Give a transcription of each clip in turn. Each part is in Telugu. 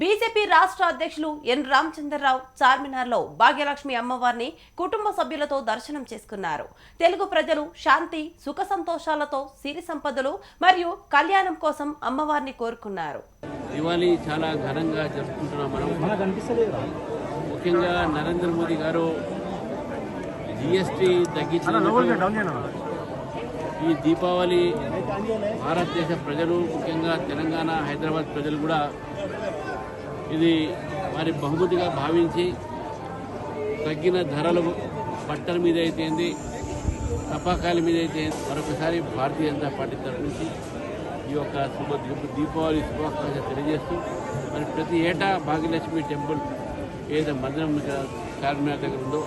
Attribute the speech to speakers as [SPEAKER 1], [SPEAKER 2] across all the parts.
[SPEAKER 1] బీజేపీ రాష్ట్ర అధ్యక్షులు ఎన్ రామచంద్రరావు చార్మినార్లో భాగ్యలక్ష్మి అమ్మవారిని కుటుంబ సభ్యులతో దర్శనం చేసుకున్నారు. తెలుగు ప్రజలు శాంతి సుఖ సంతోషాలతో సిరి సంపదలు మరియు కళ్యాణం కోసం అమ్మవారిని కోరుకున్నారు.
[SPEAKER 2] దివాళీ చాలా ఘనంగా జరుపుకుంటున్నాం మనం. ముఖ్యంగా నరేంద్ర మోదీ గారు జిఎస్టీ తగ్గించిన ఈ దీపావళి భారతదేశ ప్రజలు ముఖ్యంగా తెలంగాణ హైదరాబాద్ ప్రజలు కూడా ఇది వారి బహుమతిగా భావించి తగ్గిన ధరలు బట్టల మీద అయితేంది తపాకాల మీద అయితే మరొకసారి భారతీయ జనతా పార్టీ తరఫు నుంచి ఈ యొక్క శుభ దీపావళి శుభాకాంక్షలు తెలియజేస్తూ మరి ప్రతి ఏటా భాగ్యలక్ష్మి టెంపుల్ ఏదైతే మందిరం ఇక్కడ చార్మినార్ దగ్గర ఉందో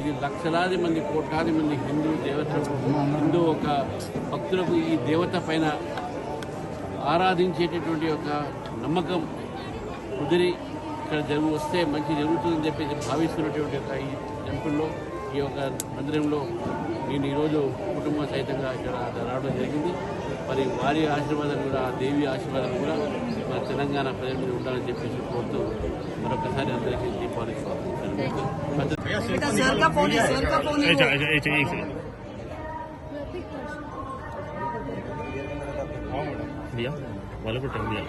[SPEAKER 2] ఇది లక్షలాది మంది కోట్లాది మంది హిందూ దేవతలకు హిందూ ఒక భక్తులకు ఈ దేవత పైన ఆరాధించేటటువంటి ఒక నమ్మకం కుదిరి ఇక్కడ జరుగు వస్తే మంచి జరుగుతుందని చెప్పేసి భావిస్తున్నటువంటి ఒక ఈ టెంపుల్లో ఈ యొక్క మందిరంలో నేను ఈరోజు కుటుంబ సహితంగా ఇక్కడ రావడం జరిగింది. మరి వారి ఆశీర్వాదం కూడా ఆ దేవి ఆశీర్వాదం కూడా మన తెలంగాణ ప్రజల మీద ఉండాలని చెప్పేసి కోరుతూ మరొకసారి అందరికీ దీపావళి స్వాగతం.
[SPEAKER 3] बेटा सर का फोन है सर का फोन है
[SPEAKER 4] एक
[SPEAKER 3] वो।
[SPEAKER 4] एक एक एक सेकंड भैया वाले को टाइम दिया